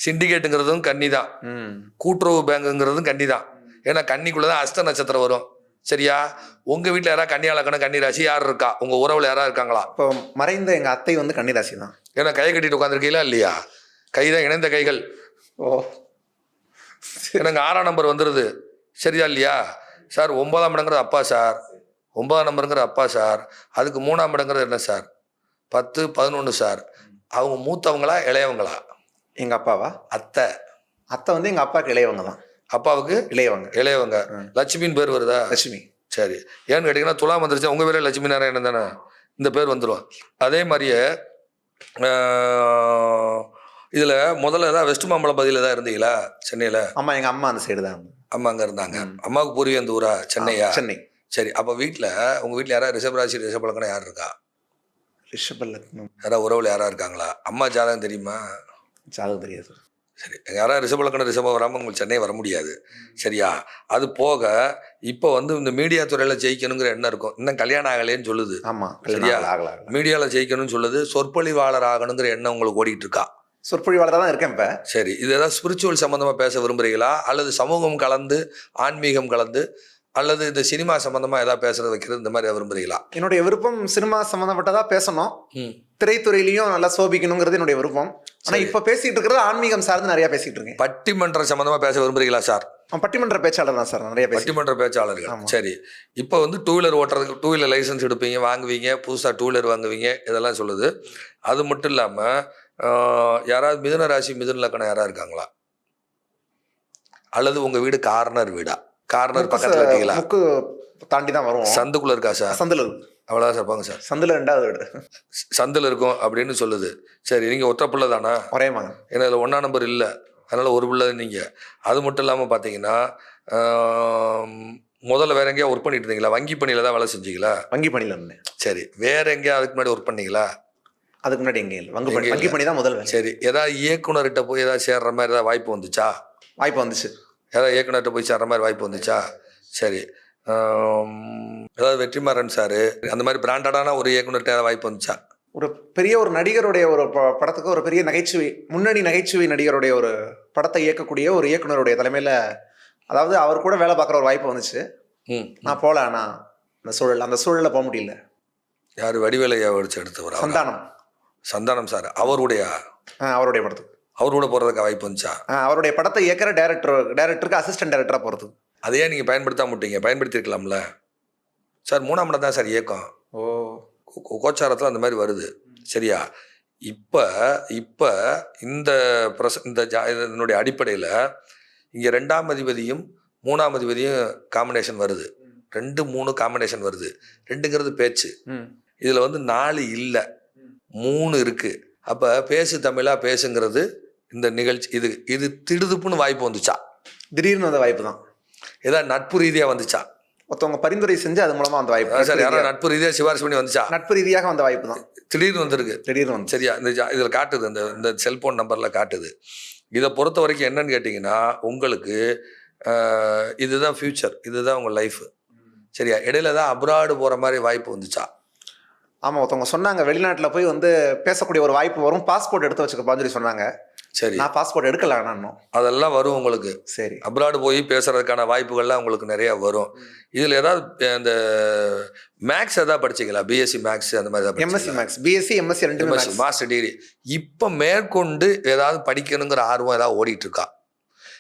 சிண்டிகேட்டுங்கிறதும் கன்னி தான். ம். கூட்டுறவு பேங்குங்கிறதும் கன்னி தான். ஏன்னா கன்னிக்குள்ளே தான் அஸ்த நட்சத்திரம் வரும். சரியா? உங்கள் வீட்டில் யாராவது கன்னி அளக்கணும் கன்னி ராசி யார் இருக்கா? உங்கள் உறவில் யாராவது இருக்காங்களா? இப்போ மறைந்த எங்க அத்தை வந்து கன்னிராசி தான் ஏன்னா கையை கட்டிட்டு உட்காந்துருக்கீங்களா இல்லையா? கை தான் இணைந்த கைகள். ஓ. எனக்கு ஆறாம் நம்பர் வந்துடுது சரியா இல்லையா? சார் ஒன்பதாம் இடங்கிறது அப்பா சார். ஒன்பதாம் நம்பருங்கிற அப்பா சார். அதுக்கு மூணாம் இடங்கிறது என்ன சார்? பத்து பதினொன்று சார். அவங்க மூத்தவங்களா இளையவங்களா? எங்க அப்பாவா? அத்தை. அத்தை வந்து எங்க அப்பாவுக்கு இளையவங்க தான் அப்பாவுக்கு இளையவங்க. இளையவங்க. லட்சுமின்னு பேர் வருதா? லட்சுமி. சரி. ஏன்னு கேட்டிங்கன்னா துலாம் வந்துருச்சு உங்கள் பேரே லட்சுமி நாராயணன் தானே? இந்த பேர் வந்துடும் அதே மாதிரியே இதில் முதல்ல ஏதாவது வெஸ்ட் மாம்பழம் பகுதியில் தான் இருந்தீங்களா? சென்னையில்? ஆமா எங்க அம்மா அந்த சைடு தான் அம்மா. அங்கே இருந்தாங்க. அம்மாவுக்கு பூர்வீகம் அந்த ஊரா? சென்னையா? சென்னை. சரி அப்போ வீட்டில் உங்கள் வீட்டில் யாராவது ரிஷபராசி ரிஷபலக்கணம் யார் இருக்கா? ரிஷப லக்னம் யாராவது உறவில் யாராவது இருக்காங்களா? அம்மா ஜாதகம் தெரியுமா? ஜாதகம் தெரியாது. சரி யாராவது ரிஷபலக்கணம் ரிஷபம் வராமல் உங்களுக்கு சென்னை வர முடியாது. சரியா? அது போக இப்போ வந்து இந்த மீடியா துறையில் ஜெயிக்கணுங்கிற எண்ணம் இருக்கும். இன்னும் கல்யாணம் ஆகலைன்னு சொல்லுது. ஆமா சரியா? மீடியாவில் ஜெயிக்கணும்னு சொல்லுது. சொற்பொழிவாளர் ஆகணுங்கிற எண்ணம் உங்களுக்கு ஓடிட்டு இருக்கா? சொற்பொழிவாளராக தான் இருக்கேன் இப்ப. சரி இது ஏதாவது ஸ்பிரிச்சுவல் சம்மந்தமாக பேச விரும்புறீங்களா? அல்லது சமூகம் கலந்து ஆன்மீகம் கலந்து அல்லது இந்த சினிமா சம்மந்தமாக ஏதாவது பேசுறது வைக்கிறது இந்த மாதிரி ஏதாவது விரும்புறீங்களா? என்னுடைய விருப்பம் சினிமா சம்மந்தப்பட்டதா பேசணும். திரைத்துறையிலையும் நல்லா சோபிக்கணுங்கிறது என்னுடைய விருப்பம். ஆனா. இப்ப பேசிட்டு இருக்கிறது ஆன்மீகம் சார்ந்து நிறைய பேசிட்டு இருக்கேன். பட்டிமன்றம் சம்மந்தமாக பேச விரும்புறீங்களா சார்? பட்டிமன்ற பேச்சாளர் தான் சார். நிறைய பட்டிமன்ற பேச்சாளர்கள். சரி. இப்போ வந்து டூ வீலர் ஓட்டுறதுக்கு டூ வீலர் லைசன்ஸ் எடுப்பீங்க வாங்குவீங்க புதுசாக டூ வீலர் வாங்குவீங்க இதெல்லாம் சொல்லுது. அது மட்டும் இல்லாமல் யாராவது மிதுன ராசி மிதுன லக்கணம் யாராவது இருக்காங்களா? அல்லது உங்கள் வீடு கார்னர் வீடா? கார்னர் பக்கத்தில் இருக்கீங்களா? தாண்டி தான் வருவோம். சந்துக்குள்ள இருக்கா சார்? சந்தில அவ்வளோதான் சார் போங்க சார். சந்தில ரெண்டாவது வீடு. சந்தில் இருக்கும் அப்படின்னு சொல்லுது. சரி நீங்கள் ஒற்றை பிள்ளை தானா? ஒரே மகன். ஏன்னா இதில் ஒன்றா நம்பர் இல்லை. அதனால் ஒரு பிள்ளை நீங்கள் அது மட்டும் இல்லாமல் பார்த்தீங்கன்னா முதல்ல வேற எங்கேயா ஒர்க் பண்ணிட்டு இருந்தீங்களா? வங்கி பணியில் தான் வேலை செஞ்சீங்களா? வங்கி பணியில இருந்தேன். சரி வேற எங்கேயா அதுக்கு முன்னாடி ஒர்க் பண்ணீங்களா? அதுக்கு முன்னாடி எங்க இல்லை. வங்கி பணி வங்கி பணி தான் முதல் வேலை. சரி ஏதாவது இயக்குனர்கிட்ட போய் ஏதாவது சேர்ற மாதிரி ஏதாவது வாய்ப்பு வந்துச்சா? வாய்ப்பு வந்துச்சு. ஏதாவது இயக்குனர்கிட்ட போய் சேர்ற மாதிரி வாய்ப்பு வந்துச்சா? சரி ஏதாவது வெற்றிமாறன் சார் அந்த மாதிரி பிராண்டடான ஒரு இயக்குனர்கிட்ட ஏதாவது வாய்ப்பு வந்துச்சா? ஒரு பெரிய ஒரு நடிகருடைய ஒரு படத்துக்கு ஒரு பெரிய நகைச்சுவை முன்னணி நகைச்சுவை நடிகருடைய ஒரு படத்தை இயக்கக்கூடிய ஒரு இயக்குனருடைய தலைமையில அதாவது அவர் கூட வேலை பார்க்குற ஒரு வாய்ப்பு வந்துச்சு. ம் நான் போல ஆனா அந்த சூழல் அந்த சூழல்ல போக முடியல. யார்? வடிவேலையா வடிச்சு எடுத்தவர் சந்தானம். சந்தானம் சார். அவருடைய? அவருடைய படத்துக்கு. அவர் கூட போகிறதுக்கு வாய்ப்பு வந்துச்சா? ஆ, அவருடைய படத்தை இயக்கிற டேரக்டர் டேரக்டருக்கு அசிஸ்டன்ட் டேரக்டரா போறதுக்கு. அதையே நீங்கள் பயன்படுத்தாம விட்டீங்க. பயன்படுத்திருக்கலாம்ல சார் மூணாம் இடம் தான் சார் இயக்கம். ஓ. கோ- கோச்சாரத்தில் அந்த மாதிரி வருது. சரியா? இப்போ இப்போ இந்த பிரச இந்த ஜா இதனுடைய அடிப்படையில் இங்கே ரெண்டாம் அதிபதியும் மூணாம் அதிபதியும் காம்பினேஷன் வருது. ரெண்டு மூணு காம்பினேஷன் வருது. ரெண்டுங்கிறது பேச்சு. இதில் வந்து நாலு இல்லை. மூணு இருக்குது அப்போ பேசு தமிழா பேசுங்கிறது இந்த நிகழ்ச்சி இது இது திடுதுப்புன்னு வாய்ப்பு வந்துச்சா? திடீர்னு வந்த வாய்ப்பு தான். ஏதாவது நட்பு ரீதியாக வந்துச்சா? ஒருத்தவங்க பரிந்துரை செஞ்சு அது மூலமா வந்த வாய்ப்பு. சார் யாரோ நட்பு ரீதியாக சிபாரிசு பண்ணி வந்துச்சா? நட்பு ரீதியாக வந்த வாய்ப்பு தான். திடீர்னு வந்திருக்கு. திடீர்னு வந்து சரியா இந்த இதுல காட்டுது இந்த இந்த செல்போன் நம்பர்ல காட்டுது. இதை பொறுத்த வரைக்கும் என்னன்னு கேட்டிங்கன்னா உங்களுக்கு இதுதான் ஃபியூச்சர் இதுதான் உங்க லைஃப் சரியா இடையில தான் அப்ராடு போற மாதிரி வாய்ப்பு வந்துச்சா? ஆமா ஒருத்தவங்க சொன்னாங்க வெளிநாட்டுல போய் வந்து பேசக்கூடிய ஒரு வாய்ப்பு வரும். பாஸ்போர்ட் எடுத்து வச்சுக்கப்பான்னு சொல்லி சொன்னாங்க. சரி. நான் பாஸ்போர்ட் எடுக்கல ஆனா இன்னும். அதெல்லாம் வரும் உங்களுக்கு. சரி. அப்ராடு போய் பேசுறதுக்கான வாய்ப்புகள்லாம் உங்களுக்கு நிறைய வரும். இதில் ஏதாவது இந்த மேக்ஸ் ஏதாவது படிச்சீங்களா? பிஎஸ்சி மேக்ஸ் அந்த மாதிரி ஏதாவது MSc maths BSc MSc maths master degree இப்போ மேற்கொண்டு ஏதாவது படிக்கணுங்கிற ஆர்வம் ஏதாவது ஓடிட்டு இருக்கா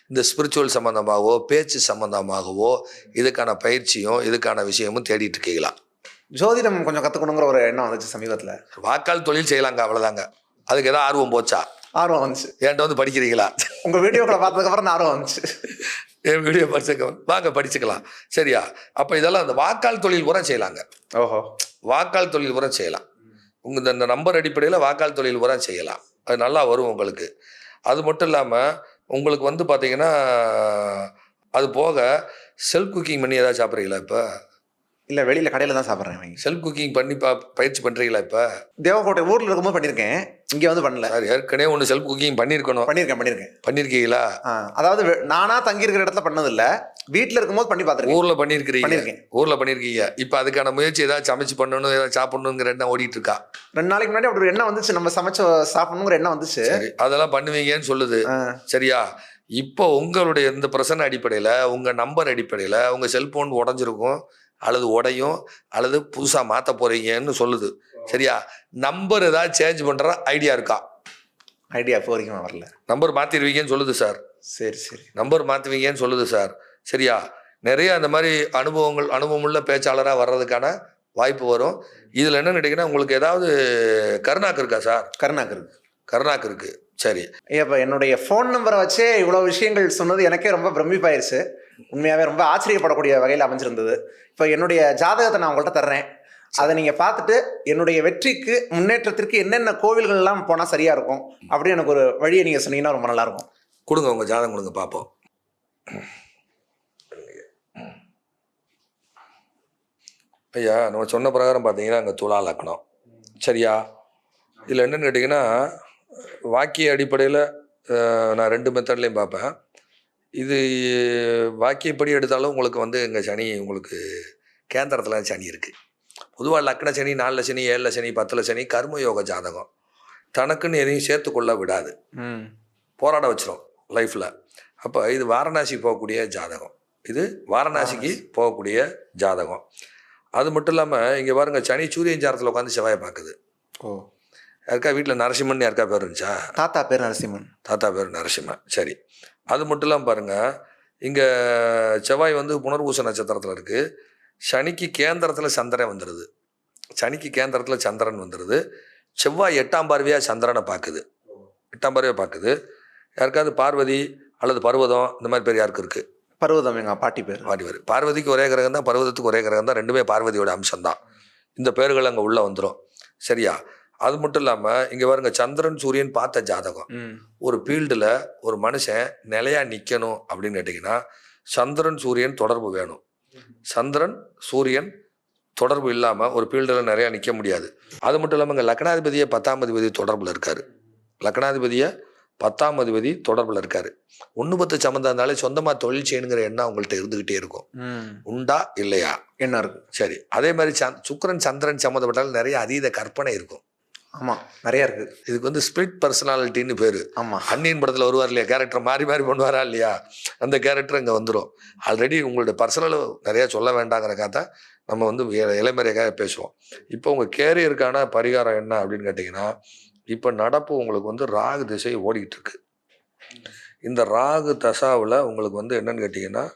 இந்த ஸ்பிரிச்சுவல் சம்மந்தமாகவோ பேச்சு சம்மந்தமாகவோ இதுக்கான பயிற்சியும் இதுக்கான விஷயமும் தேடிட்டு இருக்கீங்களா? ஜோதிடம் கொஞ்சம் கத்துக்கணுங்கிற ஒரு எண்ணம் வந்துச்சு சமீபத்துல. வாக்கால் தொழில் செய்யலாங்க அவ்வளோதாங்க அதுக்கு ஏதாவது ஆர்வம் போச்சா? ஆர்வம் வந்துச்சு. என்கிட்ட வந்து படிக்கிறீங்களா? உங்க வீடியோக்களை பார்த்ததுக்கு அப்புறம் தான் ஆர்வம் வந்துச்சு. என் வீடியோ படிச்சுக்க வாங்க படிச்சுக்கலாம். சரியா? அப்போ இதெல்லாம் அந்த வாக்கால் தொழில் கூட செய்யலாங்க. ஓஹோ. வாக்கால் தொழில் கூட செய்யலாம். உங்கள் இந்த- நம்பர் அடிப்படையில் வாக்கால் தொழில் கூட செய்யலாம். அது நல்லா வரும் உங்களுக்கு. அது மட்டும் இல்லாமல் உங்களுக்கு வந்து பார்த்தீங்கன்னா அது போக செல்ஃப் குக்கிங் பண்ணி ஏதாவது சாப்பிட்றீங்களா இப்போ? இல்ல வெளியில கடையில தான் சாப்பிட்றேன் செல்ஃப் குக்கிங் பண்ணி பா பயிற்சி பண்ணுறீங்களா இப்போ? தேவக்கோட்டை ஊர்ல இருக்கும்போது பண்ணியிருக்கேன் இங்க வந்து பண்ணல. சார் ஏற்கனவே ஒன்று செல்ஃப் குக்கிங் பண்ணியிருக்கணும் பண்ணியிருக்கேன் பண்ணியிருக்கேன் பண்ணியிருக்கீங்களா அதாவது வெ- நானா தங்கி இருக்கிற இடத்துல பண்ணது இல்ல வீட்ல இருக்கும்போது பண்ணி பார்த்திருக்கேன். ஊரில் பண்ணியிருக்கிறீங்க பண்ணியிருக்கேன் ஊரில் பண்ணியிருக்கீங்க இப்போ அதுக்கான முயற்சி ஏதாவது சமைச்சு பண்ணணும் ஏதாவது சாப்பிடணுங்கிற எண்ணம் ஓடிட்டு இருக்கா? ரெண்டு நாளைக்கு முன்னாடி அப்படி ஒரு எண்ணம் வந்துச்சு. நம்ம சமைச்சு சாப்பிடணுங்கிற எண்ணம் வந்துச்சு. அதெல்லாம் பண்ணுவீங்கன்னு சொல்லுது. சரியா? இப்போ உங்களுடைய இந்த பிரசன்ன அடிப்படையில் உங்கள் நம்பர் அடிப்படையில் உங்கள் செல்போன் உடஞ்சிருக்கும் அல்லது உடையும் அல்லது புதுசாக மாற்ற போகிறீங்கன்னு சொல்லுது. சரியா? நம்பர் ஏதாவது சேஞ்ச் பண்ணுற ஐடியா இருக்கா? ஐடியா இப்போ வரைக்கும் வரல. நம்பர் மாற்றிடுவீங்கன்னு சொல்லுது சார் சரி சரி. நம்பர் மாற்றுவீங்கன்னு சொல்லுது சார் சரியா? நிறைய அந்த மாதிரி அனுபவங்கள் அனுபவமுள்ள பேச்சாளராக வர்றதுக்கான வாய்ப்பு வரும். இதில் என்னன்னு கேட்டிங்கன்னா உங்களுக்கு ஏதாவது கருணாக்கு இருக்கா சார் கருணாக்கு இருக்கு. கருணாக்கு இருக்குது சரி. ஐயா இப்போ என்னுடைய ஃபோன் நம்பரை வச்சே இவ்வளோ விஷயங்கள் சொன்னது எனக்கே ரொம்ப பிரமிப்பாயிருச்சு. உண்மையாகவே ரொம்ப ஆச்சரியப்படக்கூடிய வகையில் அமைஞ்சிருந்தது. இப்போ என்னுடைய ஜாதகத்தை நான் உங்கள்கிட்ட தர்றேன். அதை நீங்கள் பார்த்துட்டு என்னுடைய வெற்றிக்கு முன்னேற்றத்திற்கு என்னென்ன கோவில்கள்லாம் போனால் சரியாக இருக்கும் அப்படின்னு எனக்கு ஒரு வழியை நீங்கள் சொன்னீங்கன்னா ரொம்ப நல்லாயிருக்கும். கொடுங்க உங்கள் ஜாதகம் கொடுங்க பார்ப்போம். ஐயா நம்ம சொன்ன பிரகாரம் பார்த்தீங்கன்னா அங்கே துலா லக்கணம் சரியா? இதில் என்னென்னு கேட்டிங்கன்னா வாக்கிய அடிப்படையில் நான் ரெண்டு மெத்தட்லேயும் பார்ப்பேன். இது வாக்கியப்படி எடுத்தாலும் உங்களுக்கு வந்து இங்கே சனி உங்களுக்கு கேந்திரத்தில் சனி இருக்குது பொதுவாக லக்ன சனி நாலில் சனி ஏழில் சனி பத்தில் சனி கர்மயோக ஜாதகம். தனக்குன்னு எதையும் சேர்த்து கொள்ள விடாது. ம். போராட வச்சிரும் லைஃப்பில் அப்போ இது வாரணாசி போகக்கூடிய ஜாதகம். இது வாரணாசிக்கு போகக்கூடிய ஜாதகம். அது மட்டும் இல்லாமல் இங்கே பாருங்க சனி சூரியன் ஜாரத்தில் உட்காந்து செவ்வாயை பார்க்குது. ஓ. யாருக்கா வீட்டில் நரசிம்மன் யாருக்கா பேர் இருந்துச்சா? தாத்தா பேர் நரசிம்மன். தாத்தா பேர் நரசிம்மன். சரி. அது மட்டும் இல்லாமல் பாருங்கள் இங்கே செவ்வாய் வந்து புனர்பூச நட்சத்திரத்தில் இருக்குது சனிக்கு கேந்திரத்தில் சந்திரன் வந்துடுது சனிக்கு கேந்திரத்தில் சந்திரன் வந்துடுது செவ்வாய் எட்டாம் பார்வையாக சந்திரனை பார்க்குது. எட்டாம் பார்வையாக பார்க்குது. யாருக்காவது பார்வதி அல்லது பர்வதம் இந்த மாதிரி பேர் யாருக்கு இருக்குது பர்வதம் எங்கள் பாட்டி பேர். பாட்டி பேர். பார்வதிக்கு ஒரே கிரகம் தான் பர்வதத்துக்கு ஒரே கிரகம் தான் ரெண்டுமே பார்வதியோட அம்சம்தான். இந்த பேர்கள் அங்கே உள்ளே வந்துடும் சரியா? அது மட்டும் இல்லாமல் இங்கே பாருங்க சந்திரன் சூரியன் பார்த்த ஜாதகம். ஒரு ஃபீல்டில் ஒரு மனுஷன் நிலையாக நிற்கணும் அப்படின்னு கேட்டிங்கன்னா சந்திரன் சூரியன் தொடர்பு வேணும். சந்திரன் சூரியன் தொடர்பு இல்லாமல் ஒரு ஃபீல்டில் நிறையா நிற்க முடியாது. அது மட்டும் இல்லாமல் இங்கே லக்னாதிபதியை பத்தாம் அதிபதி தொடர்பில் இருக்கார். லக்னாதிபதியை பத்தாம் அதிபதி தொடர்பில் இருக்கார். ஒன்று பத்து சம்மந்தம் இருந்தாலே சொந்தமாக தொழில் செய்யணுங்கிற எண்ணம் அவங்கள்ட்ட இருந்துக்கிட்டே இருக்கும். உண்டா இல்லையா? என்ன இருக்கு சரி அதே மாதிரி சந்த் சுக்கிரன் சந்திரன் சம்மந்தப்பட்டால் நிறைய அதீத கற்பனை இருக்கும். ஆமாம் நிறையா இருக்கு. இதுக்கு வந்து ஸ்பிரிட் பர்சனாலிட்டின்னு பேர். ஆமாம் அன்னியின் படத்தில் வருவார் இல்லையா? கேரக்டர் மாறி மாறி பண்ணுவாரா இல்லையா? அந்த கேரக்டர் இங்கே வந்துடும் ஆல்ரெடி உங்களுடைய பர்சனல் நிறையா சொல்ல வேண்டாங்கிறக்காக தான் நம்ம வந்து இ- இளமறைக்காக பேசுவோம். இப்போ உங்கள் கேரியருக்கான பரிகாரம் என்ன அப்படின்னு கேட்டிங்கன்னா இப்போ நடப்பு உங்களுக்கு வந்து ராகு திசை ஓடிக்கிட்டு இருக்கு. இந்த ராகு தசாவில் உங்களுக்கு வந்து என்னன்னு கேட்டிங்கன்னா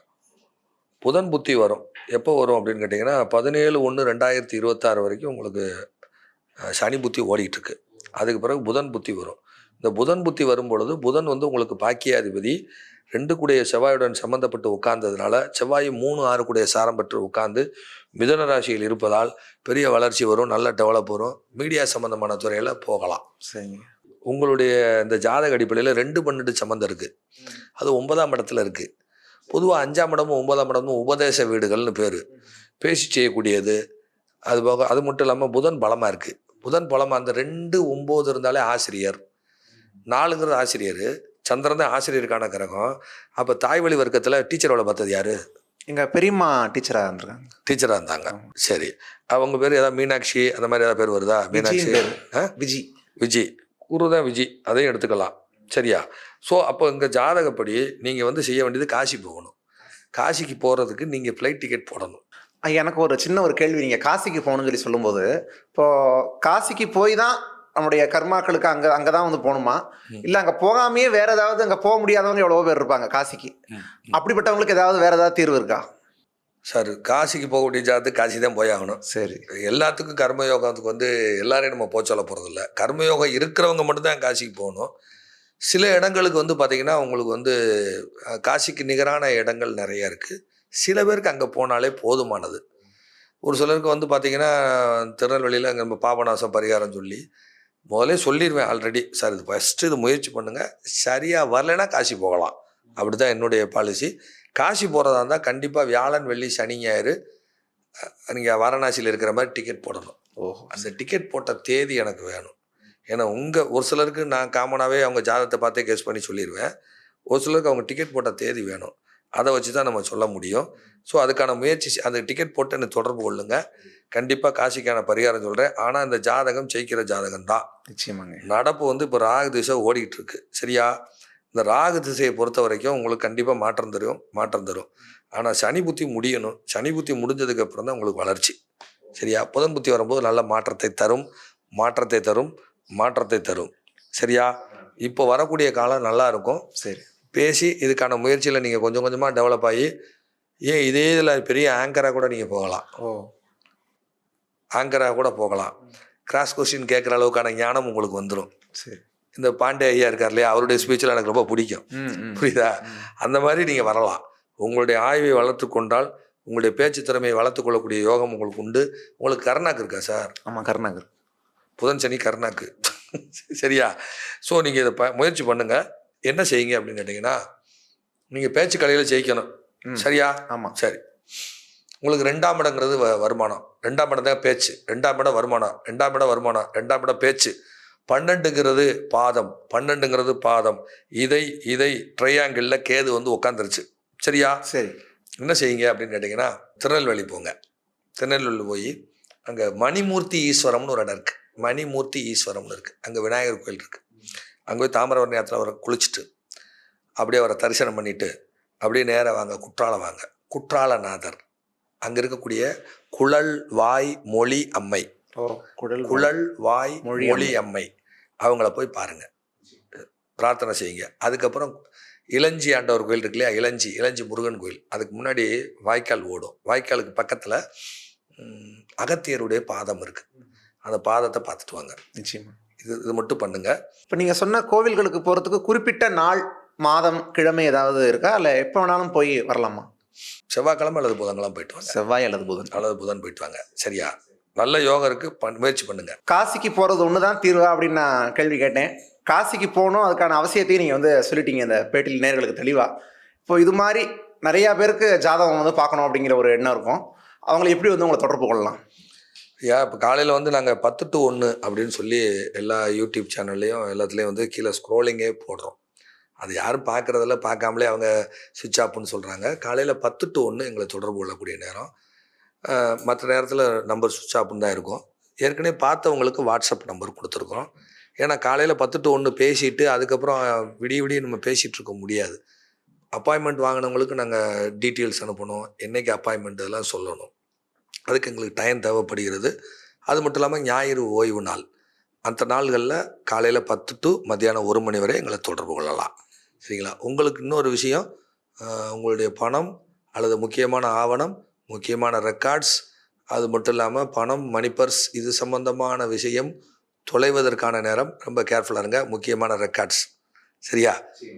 புதன் புத்தி வரும். எப்போ வரும் அப்படின்னு கேட்டிங்கன்னா பதினேழு ஒன்று ரெண்டாயிரத்தி இருபத்தாறு வரைக்கும் உங்களுக்கு சனி புத்தி ஓடிட்டு இருக்கு அதுக்கு பிறகு புதன் புத்தி வரும். இந்த புதன் புத்தி வரும் பொழுது புதன் வந்து உங்களுக்கு பாக்கியாதிபதி ரெண்டு கூடைய செவ்வாயுடன் சம்பந்தப்பட்டு உட்கார்ந்ததுனால செவ்வாய் மூணு ஆறு கூடைய சாரம் பெற்று உட்கார்ந்து மிதன ராசியில் இருப்பதால் பெரிய வளர்ச்சி வரும் நல்ல டெவலப் வரும். மீடியா சம்பந்தமான துறையில் போகலாம். சரிங்க. உங்களுடைய இந்த ஜாதக அடிப்படையில் ரெண்டு பன்னெண்டு சம்மந்தம் இருக்குது அது ஒன்பதாம் இடத்துல இருக்குது பொதுவாக அஞ்சாம் இடமும் ஒன்பதாம் இடமும் உபதேச வீடுகள்னு பேர். பேசி செய்யக்கூடியது. அது போக அது மட்டும் இல்லாமல் புதன் பலமாக இருக்குது புதன் பலமாக அந்த ரெண்டு ஒம்பது இருந்தாலே ஆசிரியர். நாலுங்கிறது ஆசிரியர். சந்திரன் தான் ஆசிரியருக்கான கிரகம். அப்போ தாய் வழி வர்க்கத்தில் டீச்சர் வேலை பார்த்தது யார்? எங்கள் பெரியம்மா டீச்சராக இருந்திருக்காங்க. டீச்சராக இருந்தாங்க. சரி. அவங்க பேர் ஏதாவது மீனாட்சி அந்த மாதிரி ஏதாவது பேர் வருதா? மீனாட்சி. விஜி. விஜி. குரு தான் விஜி. அதையும் எடுத்துக்கலாம். சரியா? ஸோ அப்போ இங்கே ஜாதகப்படி நீங்கள் வந்து செய்ய வேண்டியது காசி போகணும். காசிக்கு போகிறதுக்கு நீங்கள் ஃப்ளைட் டிக்கெட் போடணும். எனக்கு ஒரு சின்ன ஒரு கேள்வி. நீங்கள் காசிக்கு போகணும்னு சொல்லி சொல்லும்போது இப்போ காசிக்கு போய் தான் நம்முடைய கர்மாக்களுக்கு அங்கே அங்கே தான் வந்து போகணுமா. இல்லை அங்கே போகாமையே வேற ஏதாவது அங்கே போக முடியாதவங்க எவ்வளோ பேர் இருப்பாங்க காசிக்கு. அப்படிப்பட்டவங்களுக்கு ஏதாவது வேற ஏதாவது தீர்வு இருக்கா? சார் காசிக்கு போகக்கூடிய ஜாதத்துக்கு காசி தான் போய் ஆகணும். சரி. எல்லாத்துக்கும் கர்மயோகத்துக்கு வந்து எல்லாரையும் நம்ம போக சொல்ல போகிறதில்ல கர்மயோகம் இருக்கிறவங்க மட்டும்தான் காசிக்கு போகணும். சில இடங்களுக்கு வந்து பார்த்திங்கன்னா உங்களுக்கு வந்து காசிக்கு நிகரான இடங்கள் நிறைய இருக்குது சில பேருக்கு அங்கே போனாலே போதுமானது. ஒரு சிலருக்கு வந்து பார்த்திங்கன்னா திருநெல்வேலியில் அங்கே நம்ம பாபநாசம் பரிகாரம் சொல்லி முதல்ல சொல்லிடுவேன் ஆல்ரெடி சார் இது ஃபஸ்ட்டு இது முயற்சி பண்ணுங்கள் சரியாக வரலைன்னா காசி போகலாம். அப்படி தான் என்னுடைய பாலிசி காசி போகிறதா இருந்தால் கண்டிப்பாக வியாழன் வெள்ளி சனி ஞாயிறு நீங்கள் வாரணாசியில் இருக்கிற மாதிரி டிக்கெட் போடணும். ஓஹோ. அந்த டிக்கெட் போட்ட தேதி எனக்கு வேணும். ஏன்னா உங்கள் ஒரு சிலருக்கு நான் காமனாகவே அவங்க ஜாதகத்தை பார்த்தே கேஸ் பண்ணி சொல்லிடுவேன் ஒரு சிலருக்கு அவங்க டிக்கெட் போட்ட தேதி வேணும். அதை வச்சு தான் நம்ம சொல்ல முடியும். ஸோ அதுக்கான முயற்சி அந்த டிக்கெட் போட்டு எனக்கு தொடர்பு கொள்ளுங்க. கண்டிப்பாக காசிக்கான பரிகாரம் சொல்கிறேன் ஆனால் இந்த ஜாதகம் ஜெயிக்கிற ஜாதகம் தான் நிச்சயமாங்க. நடப்பு வந்து இப்போ ராகு திசை ஓடிக்கிட்டு இருக்கு சரியா? இந்த ராகு திசையை பொறுத்த வரைக்கும் உங்களுக்கு கண்டிப்பாக மாற்றம் தரும் மாற்றம் தரும். ஆனால் சனி புத்தி முடியணும். சனி புத்தி முடிஞ்சதுக்கு அப்புறம் தான் உங்களுக்கு வளர்ச்சி. சரியா? புதன் புத்தி வரும்போது நல்ல மாற்றத்தை தரும் மாற்றத்தை தரும் மாற்றத்தை தரும். சரியா? இப்போ வரக்கூடிய காலம் நல்லா இருக்கும். சரி. பேசி இதுக்கான முயற்சியில் நீங்கள் கொஞ்சம் கொஞ்சமாக டெவலப் ஆகி ஏன் இதே இதில் பெரிய ஆங்கராக கூட நீங்கள் போகலாம். ஓ. ஆங்கராக கூட போகலாம். கிராஸ் கொஸ்டின் கேட்குற அளவுக்கான ஞானம் உங்களுக்கு வந்துடும் சரி. இந்த பாண்டே ஐயா இருக்கார் இல்லையா அவருடைய ஸ்பீச்சில் எனக்கு ரொம்ப பிடிக்கும். புரியுதா. அந்த மாதிரி நீங்கள் வரலாம். உங்களுடைய ஆய்வை வளர்த்து கொண்டால் உங்களுடைய பேச்சு திறமையை வளர்த்து கொள்ளக்கூடிய யோகம் உங்களுக்கு உண்டு. உங்களுக்கு கருணாக்கு இருக்கா சார்? ஆமாம் கருணாகர் புதன் சனி கருணாக்கு. சரியா? ஸோ நீங்கள் இதை ப முயற்சி பண்ணுங்க. என்ன செய்யுங்க அப்படின்னு கேட்டிங்கன்னா நீங்கள் பேச்சு கலையில் ஜெயிக்கணும். சரியா? ஆமாம் சரி. உங்களுக்கு ரெண்டாம் இடங்கிறது வ- வருமானம். ரெண்டாம் இடம் தான் பேச்சு. ரெண்டாம் இடம் வருமானம். ரெண்டாம் இடம் வருமானம். ரெண்டாம் இடம் பேச்சு. பன்னெண்டுங்கிறது பாதம். பன்னெண்டுங்கிறது பாதம். இதை இதை ட்ரையாங்கிளில் கேது வந்து உட்காந்துருச்சு சரியா? சரி. என்ன செய்யுங்க அப்படின்னு கேட்டிங்கன்னா திருநெல்வேலி போங்க. திருநெல்வேலி போய் அங்கே மணிமூர்த்தி ஈஸ்வரம்னு ஒரு இடம் இருக்குது மணிமூர்த்தி ஈஸ்வரம்னு இருக்குது அங்கே விநாயகர் கோயில் இருக்குது அங்கே போய் தாமிரவரணி யாத்திரை அவரை குளிச்சுட்டு அப்படியே அவரை தரிசனம் பண்ணிட்டு அப்படியே நேராக வாங்க குற்றாலம் வாங்க. குற்றாலநாதர். அங்கே இருக்கக்கூடிய குழல் வாய் மொழி அம்மை. ஓ குடல் குழல் வாய் மொழி மொழி அம்மை. அவங்கள போய் பாருங்க. பிரார்த்தனை செய்யுங்க. அதுக்கப்புறம் இளஞ்சி ஆண்டவர் கோயில் இருக்கு இல்லையா? இளஞ்சி இளஞ்சி முருகன் கோயில். அதுக்கு முன்னாடி வாய்க்கால் ஓடும். வாய்க்காலுக்கு பக்கத்தில் அகத்தியருடைய பாதம் இருக்கு. அந்த பாதத்தை பார்த்துட்டு வாங்க. நிச்சயமா. இது இது மட்டும் பண்ணுங்க. இப்போ நீங்கள் சொன்ன கோவில்களுக்கு போகிறதுக்கு குறிப்பிட்ட நாள் மாதம் கிழமை ஏதாவது இருக்கா? இல்லை எப்போ வேணாலும் போய் வரலாமா? செவ்வாய்க்கிழமை அல்லது புதன்கிழமை போயிட்டு வாங்க. செவ்வாய் அல்லது புதன். அல்லது புதன் போயிட்டு வாங்க. சரியா? நல்ல யோகம் இருக்கு. முயற்சி பண்ணுங்க. காசிக்கு போகிறது ஒன்று தான் தீர்வா அப்படின்னு நான் கேள்வி கேட்டேன். காசிக்கு போகணும் அதுக்கான அவசியத்தையும் நீங்கள் வந்து சொல்லிட்டீங்க இந்த பேட்டியில் நேர்களுக்கு தெளிவாக இப்போ இது மாதிரி நிறையா பேருக்கு ஜாதகம் வந்து பார்க்கணும் அப்படிங்கிற ஒரு எண்ணம் இருக்கும். அவங்களை எப்படி வந்து உங்களை தொடர்பு கொள்ளலாம்? ஐயா இப்போ காலையில் வந்து நாங்கள் பத்து டு ஒன்று அப்படின்னு சொல்லி எல்லா யூடியூப் சேனல்லையும் எல்லாத்துலேயும் வந்து கீழே ஸ்க்ரோலிங்கே போடுறோம். அது யாரும் பார்க்குறதில்ல பார்க்காமலே அவங்க சுவிட்ச் ஆஃப்னு சொல்கிறாங்க காலையில் பத்து டு ஒன்று எங்களை தொடர்பு கொள்ளக்கூடிய நேரம். மற்ற நேரத்தில் நம்பர் சுவிட்ச் ஆஃப்னு தான் இருக்கும். ஏற்கனவே பார்த்தவங்களுக்கு வாட்ஸ்அப் நம்பர் கொடுத்துருக்கோம். ஏன்னா காலையில் பத்து டு ஒன்று பேசிட்டு அதுக்கப்புறம் விடிய விடிய நம்ம பேசிகிட்டு இருக்க முடியாது. அப்பாயின்மெண்ட் வாங்கினவங்களுக்கு நாங்கள் டீட்டெயில்ஸ் அனுப்பணும். என்றைக்கு அப்பாயின்மெண்ட் இதெல்லாம் சொல்லணும். அதுக்கு எங்களுக்கு டைம் தேவைப்படுகிறது. அது மட்டும் இல்லாமல் ஞாயிறு ஓய்வு நாள். அந்த நாள்களில் காலையில் பத்து டு மத்தியானம் ஒரு மணி வரை எங்களை தொடர்பு கொள்ளலாம். சரிங்களா? உங்களுக்கு இன்னொரு விஷயம் உங்களுடைய பணம் அல்லது முக்கியமான ஆவணம் முக்கியமான ரெக்கார்ட்ஸ் அது மட்டும் இல்லாமல் பணம் மணிப்பர்ஸ் இது சம்பந்தமான விஷயம் தொலைவதற்கான நேரம் ரொம்ப கேர்ஃபுல்லாக இருங்க. முக்கியமான ரெக்கார்ட்ஸ் சரியா?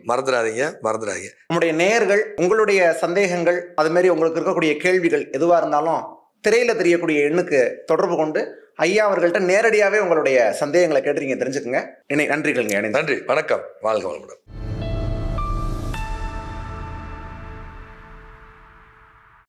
மறந்துடாதீங்க மறந்துடாதீங்க. நம்முடைய நேர்கள் உங்களுடைய சந்தேகங்கள் அது மாதிரி உங்களுக்கு இருக்கக்கூடிய கேள்விகள் எதுவாக இருந்தாலும் திரையில் தெரியக்கூடிய எண்ணுக்கு தொடர்பு கொண்டு ஐயா அவர்கள்ட்ட நேரடியாகவே உங்களுடைய சந்தேகங்களை கேட்டுறீங்க தெரிஞ்சுக்கோங்க. தெரிஞ்சுக்கங்க இணை நன்றிகள்ங்க நன்றி வணக்கம். வாழ்க வளமுடன்.